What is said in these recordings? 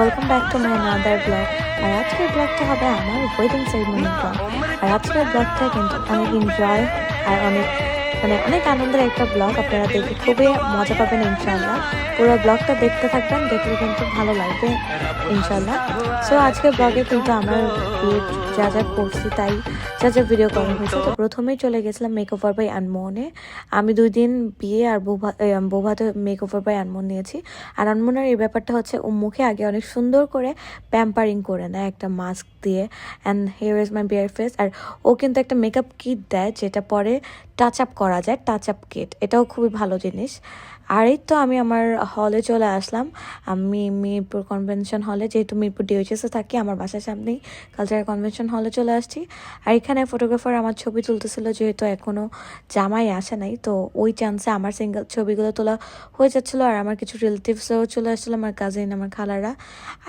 Welcome back to my another blog আর আজকের ব্লগটা হবে আমার ওয়েডিং সেরিমনি ব্লগ আর আজকের ব্লগটা কিন্তু অনেক এনজয় আর অনেক মানে অনেক আনন্দের একটা ব্লগ আপনারা দেখে খুবই মজা পাবেন ইনশাল্লাহ পুরো ব্লগটা দেখতে থাকবেন, দেখলে কিন্তু ভালো লাগবে ইনশাল্লাহ সো আজকে ব্লগে কিন্তু আমার যা যা করছি তাই যা যা ভিডিও করা হয়েছে, তো প্রথমেই চলে গেছিলাম মেকওভার বাই আনমোহনে আমি দুই দিন বিয়ে আর বৌভা বৌভাতে মেকওভার বাই আনমোহন নিয়েছি। আর আনমোহনের এই ব্যাপারটা হচ্ছে, ও মুখে আগে অনেক সুন্দর করে প্যাম্পারিং করে নেয় একটা মাস্ক দিয়ে। And here is my bare face আর ও কিন্তু একটা মেকআপ কিট দেয়, যেটা পরে টাচ আপ করা। যায় টাচ আপ কিট এটাও খুবই ভালো জিনিস। আর এই তো আমি আমার হলে চলে আসলাম। আমি মিরপুর কনভেনশন হলে যেহেতু মিরপুর ডিওএইচএসে থাকি, আমার বাসার সামনেই কালচারাল কনভেনশন হলে চলে আসছি। আর এখানে ফটোগ্রাফার আমার ছবি তুলতেছিল, যেহেতু এখনও জামাই আসে নাই, তো ওই চান্সে আমার সিঙ্গেল ছবিগুলো তোলা হয়ে যাচ্ছিল। আর আমার কিছু রিলেটিভসও চলে আসছিল, আমার কাজিন আমার খালারা।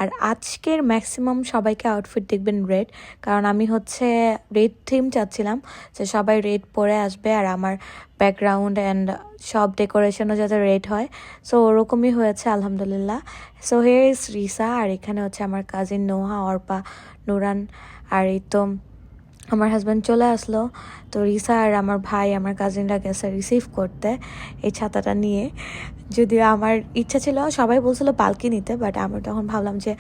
আর আজকের ম্যাক্সিমাম সবাইকে আউটফিট দেখবেন রেড কারণ আমি হচ্ছে রেড থিম চাচ্ছিলাম। যে সবাই রেড পরে আসবে, আর আমার ব্যাকগ্রাউন্ড অ্যান্ড সব ডেকোরেশনও যাতে রেড হয়। সো ওরকমই হয়েছে, আলহামদুলিল্লাহ। সো হেয়ার ইজ রিসা আর এখানে হচ্ছে আমার কাজিন নোহা অর্পা, নুরান, আর এই তো আমার হাজব্যান্ড চলে আসলো। তো রিসা আর আমার ভাই, আমার কাজিনরা গেছে রিসিভ করতে এই ছাতাটা নিয়ে। যদিও আমার ইচ্ছা ছিল সবাই বলছিল পালকি নিতে বাট আমি তখন ভাবলাম যে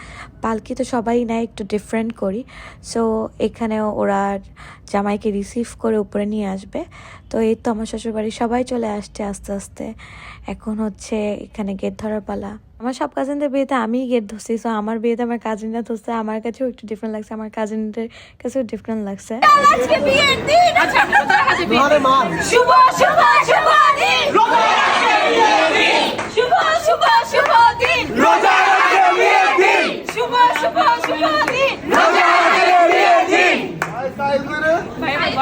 পালকি তো সবাই নেয় একটু ডিফারেন্ট করি সো এখানে ওরা জামাইকে রিসিভ করে উপরে নিয়ে আসবে তো এই তো আমার শ্বশুরবাড়ি সবাই চলে আসছে আস্তে আস্তে এখন হচ্ছে এখানে গেট ধরার পালা আমার সব কাজিনদের বিয়েতে আমিই গেট ধরছি সো আমার বিয়েতে আমার কাজিনরা ধরছে আমার কাছেও একটু ডিফারেন্ট লাগছে আমার কাজিনদের কাছেও ডিফারেন্ট লাগছে আজকে বিয়ের দিন শুভ শুভ শুভ শুভ শুভ দিন শুভ শুভ শুভ দিন তুই তুই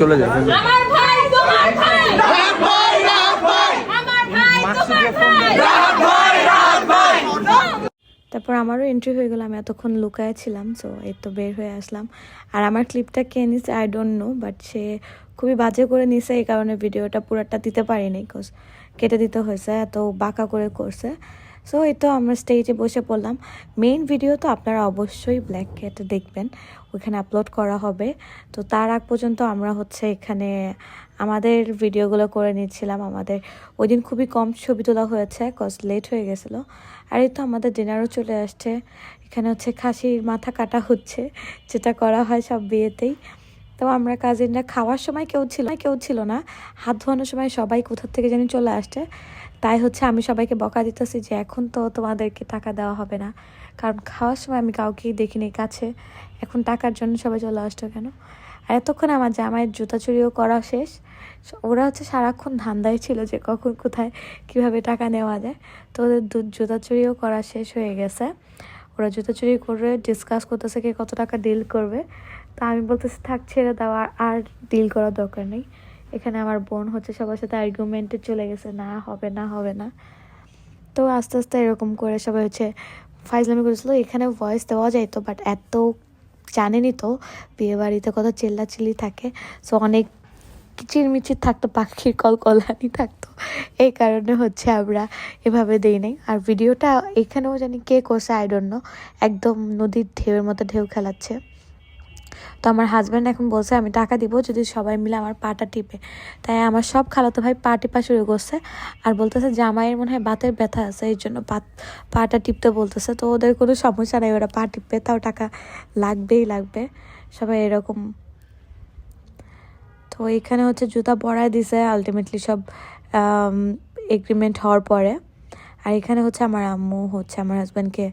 চলে যা আমার ভাই তোমার ভাই। আমার ভাই তোমার ভাই। তারপর আমারও এন্ট্রি হয়ে গেল আমি এতক্ষণ লুকায় ছিলাম সো এই তো বের হয়ে আসলাম। আর আমার ক্লিপটা কে নিছে আই ডোন্ট নো বাট সে খুবই বাজে করে নিছে এই কারণে ভিডিওটা পুরোটা দিতে পারিনি বিকজ কেটে দিতে হয়েছে এত বাঁকা করে করছে। সো এই তো আমরা স্টেজে বসে পড়লাম। মেইন ভিডিও তো আপনারা অবশ্যই ব্ল্যাক ক্যাটে দেখবেন। ওইখানে আপলোড করা হবে। তো তার আগ পর্যন্ত আমরা হচ্ছে এখানে আমাদের ভিডিওগুলো করে নিচ্ছিলাম। আমাদের ওই দিন খুবই কম ছবি তোলা হয়েছে কজ লেট হয়ে গেছিল। আর এই তো আমাদের ডিনারও চলে আসছে। এখানে হচ্ছে খাসির মাথা কাটা হচ্ছে, যেটা করা হয় সব বিয়েতেই। তো আমরা কাজিনরা খাওয়ার সময় কেউ ছিল কেউ ছিল না। হাত ধোয়ানোর সময় সবাই কোথা থেকে জানি চলে আসছে। তাই হচ্ছে আমি সবাইকে বকা দিতেছি যে এখন তো তোমাদেরকে টাকা দেওয়া হবে না। কারণ খাওয়ার সময় আমি কাউকেই দেখিনি কাছে। এখন টাকার জন্য সবাই চলে আসতো কেন? আর এতক্ষণ আমার জামাইয়ের জুতা চুরিও করা শেষ। ওরা হচ্ছে সারাক্ষণ ধান্দায় ছিল যে কখন, কোথায়, কীভাবে টাকা নেওয়া যায়। তো ওদের জুতা চুরিও করা শেষ হয়ে গেছে। ওরা জুতা চুরি করে ডিসকাস করতেছে কে কত টাকা ডিল করবে। তা আমি বলতেছি, থাক, ছেড়ে দেওয়া আর ডিল করার দরকার নেই। এখানে আমার বোন হচ্ছে সবার সাথে আর্গুমেন্টে চলে গেছে, না, হবে না হবে না। তো আস্তে আস্তে এরকম করে সবাই হচ্ছে ফাইজলামি করেছিল। এখানে ভয়েস দেওয়া যাইতো বাট এত জানেনি তো বিয়ে বাড়িতে কত চিল্লাচিল্লি থাকে। সো অনেক কিচিরমিচির থাকতো, পাখির কল কলানি থাকতো। এই কারণে হচ্ছে আমরা এভাবে দেই নাই। আর ভিডিওটা এখানেও জানি কে করছে আই ডোন্ট নো একদম নদীর ঢেউয়ের মতো ঢেউ খেলাচ্ছে। তো আমার হাজব্যান্ড এখন বলছে, আমি টাকা দিব যদি সবাই মিলে আমার পাটা টিপে। তাই আমার সব খালাতো ভাই পা টিপা শুরু করছে আর বলতেছে, জামাইয়ের মনে হয় বাতের ব্যথা আছে, এই জন্য পা পাটা টিপতে বলতেছে। তো ওদের কোনো সমস্যা নাই, ওরা পা টিপবে, তাও টাকা লাগবেই লাগবে, সবাই এরকম। তো এখানে হচ্ছে জুতা পরায় দিছে আলটিমেটলি সব এগ্রিমেন্ট হওয়ার পরে। আর এখানে হচ্ছে আমার আম্মু হচ্ছে আমার হাজব্যান্ডকে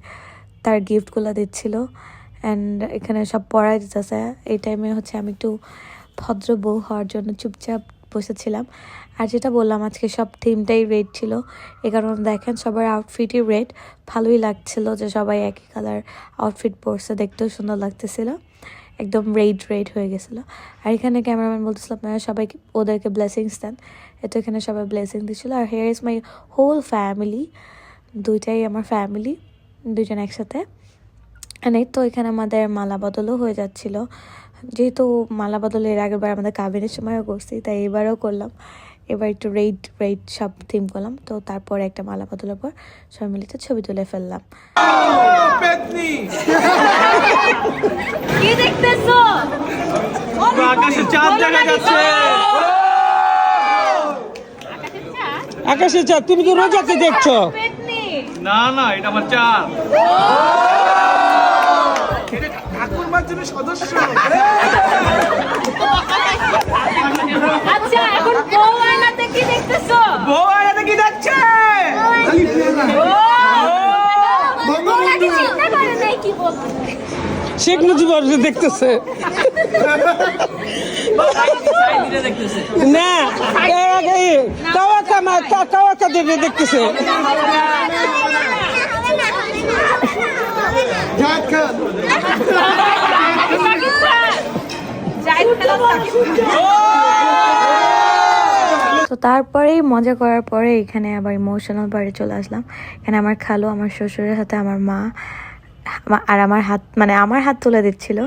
তার গিফটগুলো দিচ্ছিল। অ্যান্ড এখানে সব পড়াই দিতেছে। এই টাইমে হচ্ছে আমি একটু ভদ্র বউ হওয়ার জন্য চুপচাপ বসেছিলাম। আর যেটা বললাম, আজকে সব থিমটাই রেড ছিল। এ কারণে দেখেন সবার আউটফিটই রেড ভালোই লাগছিল যে সবাই একই কালার আউটফিট পরছে। দেখতেও সুন্দর লাগতেছিল। একদম রেড রেড হয়ে গেছিল। আর এখানে ক্যামেরাম্যান বলতেছিল, আপনারা সবাইকে ওদেরকে ব্লেসিংস দেন। এতো এখানে সবাই ব্লেসিং দিচ্ছিল আর here is my whole family দুইটাই আমার ফ্যামিলি দুজন একসাথে। এই তো এখানে আমাদের মালা বদলও হয়ে যাচ্ছিল। যেহেতু মালা বদল এর আগের বার আমাদের কাবিনের সময়ও করছি তাই এবারও করলাম। এবার একটু রেড রেড সব থিম করলাম। তো তারপরে একটা মালা বদলের পর সবাই মিলে একটা ছবি তুলে ফেললাম। কি দেখতেছো? আকাশে চাঁদ দেখা যাচ্ছে। আকাশে চাঁদ তুমি তো রোজাকে দেখছ? না না এটা আমার চাঁদ। আচ্ছা এখন বউ আয়নাতে কি দেখতেছো? বউ আয়নাতে কি দেখছে? ওরা কি চিন্তা করে নাই কি বলতে শেখ মুজিবুর দেখতেছে। না দেবে দেখতেছে। পাকিস্তান তো তারপরেই মজা করার পরে এখানে আবার ইমোশনাল বাড়ি চলে আসলাম। এখানে আমার খালো, আমার শ্বশুরের সাথে আমার মা আর আমার হাত মানে আমার হাত তুলে দিচ্ছিল।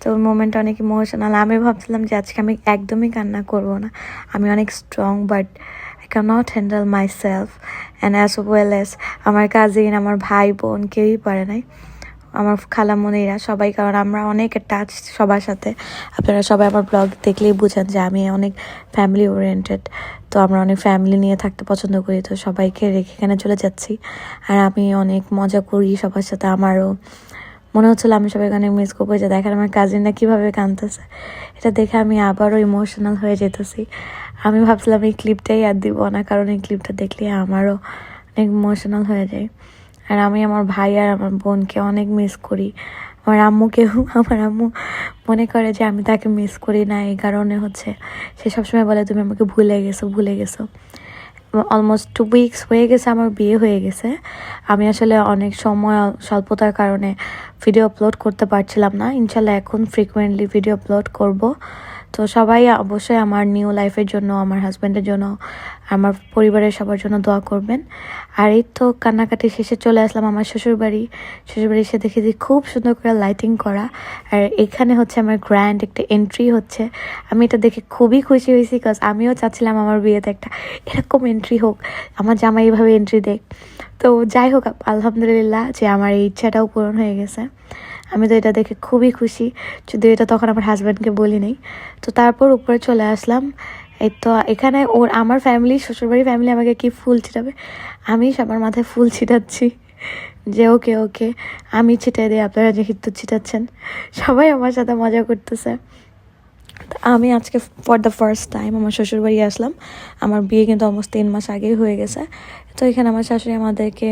তো মোমেন্টটা অনেক ইমোশনাল আমি ভাবছিলাম যে আজকে আমি একদমই কান্না করব না। আমি অনেক strong but I cannot handle myself and as well as আমার কাজিন আমার ভাই, বোন কেউই পারে নাই। আমার খালামণিরা সবাই, কারণ আমরা অনেক টাচ সবার সাথে। আপনারা সবাই আমার ব্লগ দেখলেই বুঝেন যে আমি অনেক ফ্যামিলি ওরিয়েন্টেড তো আমরা অনেক ফ্যামিলি নিয়ে থাকতে পছন্দ করি, তো সবাইকে রেখে এখানে চলে যাচ্ছি। আর আমি অনেক মজা করি সবার সাথে, আমারও। মনে হচ্ছিল আমি সবাইকে অনেক মিস করব যে দেখেন আমার কাজিনরা কীভাবে কাঁদতেছে। এটা দেখে আমি আবারও ইমোশনাল হয়ে যেতেছি। আমি ভাবছিলাম এই ক্লিপটাই আর দিব না, কারণ এই ক্লিপটা দেখলে আমারও অনেক ইমোশনাল হয়ে যায়। আর আমি আমার ভাই আর আমার বোনকে অনেক মিস করি। আমার আম্মুকেও, আমার আম্মু মনে করে যে আমি তাকে মিস করি না, এই কারণে হচ্ছে সে সবসময় বলে, তুমি আমাকে ভুলে গেছো ভুলে গেছো। অলমোস্ট টু উইকস হয়ে গেছে, আমার বিয়ে হয়ে গেছে। আমি আসলে অনেক সময় স্বল্পতার কারণে ভিডিও আপলোড করতে পারছিলাম না। ইনশাল্লাহ এখন ফ্রিকুয়েন্টলি ভিডিও আপলোড করব। তো সবাই অবশ্যই আমার নিউ লাইফের জন্য, আমার হাজব্যান্ডের জন্য আমার পরিবারের সবার জন্য দোয়া করবেন। আর এই তো কান্নাকাটি শেষে চলে আসলাম আমার শ্বশুরবাড়ি। শ্বশুরবাড়ি এসে দেখি যে খুব সুন্দর করে লাইটিং করা। আর এখানে হচ্ছে আমার গ্র্যান্ড একটা এন্ট্রি হচ্ছে। আমি এটা দেখে খুবই খুশি হয়েছি বিকজ আমিও চাচ্ছিলাম আমার বিয়েতে একটা এরকম এন্ট্রি হোক। আমার জামাই এইভাবে এন্ট্রি দেখ তো যাই হোক, আলহামদুলিল্লাহ যে আমার এই ইচ্ছাটাও পূরণ হয়ে গেছে। আমি তো এটা দেখে খুবই খুশি। যদিও এটা তখন আমার হাজব্যান্ডকে বলি নাই তো তারপর উপরে চলে আসলাম। তো এখানে ওর, আমার ফ্যামিলি শ্বশুরবাড়ির ফ্যামিলি আমাকে কি ফুল ছিটাবে? আমি সবার মাথায় ফুল ছিটাচ্ছি। যে ওকে ওকে, আমি ছিটাই দিই, আপনারা যে যেহেতু ছিটাচ্ছেন। সবাই আমার সাথে মজা করতেছে। আমি আজকে ফর দ্য ফার্স্ট টাইম আমার শ্বশুরবাড়ি আসলাম। আমার বিয়ে কিন্তু অলমোস্ট তিন মাস আগেই হয়ে গেছে। তো এখানে আমার শাশুড়ি আমাদেরকে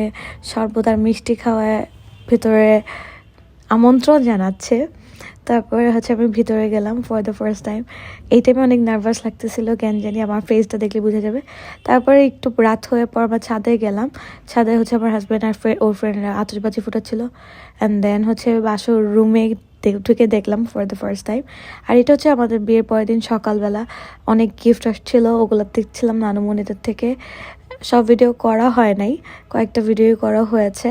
শরবত আর মিষ্টি খাওয়ায় ভিতরে আমন্ত্রণ জানাচ্ছে। তারপরে হচ্ছে আমি ভিতরে গেলাম ফর দ্য ফার্স্ট টাইম এই টাইমে অনেক নার্ভাস লাগতেছিল, কেন জানি আমার ফেসটা দেখলে বোঝা যাবে। তারপরে একটু রাত হয়ে পর আমার ছাদে গেলাম। ছাদে হচ্ছে আমার হাজব্যান্ড আর ফ্রেন্ড ওর ফ্রেন্ডরা আতসবাজি ফুটাচ্ছিল। অ্যান্ড দেন হচ্ছে বাসর রুমে ঢুকে দেখলাম ফর দ্য ফার্স্ট টাইম আর এটা হচ্ছে আমাদের বিয়ের পরের দিন সকালবেলা। অনেক গিফট আসছিল, ওগুলো দেখছিলাম নানুমণিদের থেকে। সব ভিডিও করা হয় নাই। কয়েকটা ভিডিও করা হয়েছে।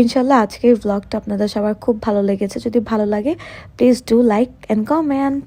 ইনশাল্লাহ আজকের ব্লগটা আপনাদের সবার খুব ভালো লেগেছে। যদি ভালো লাগে please do like and comment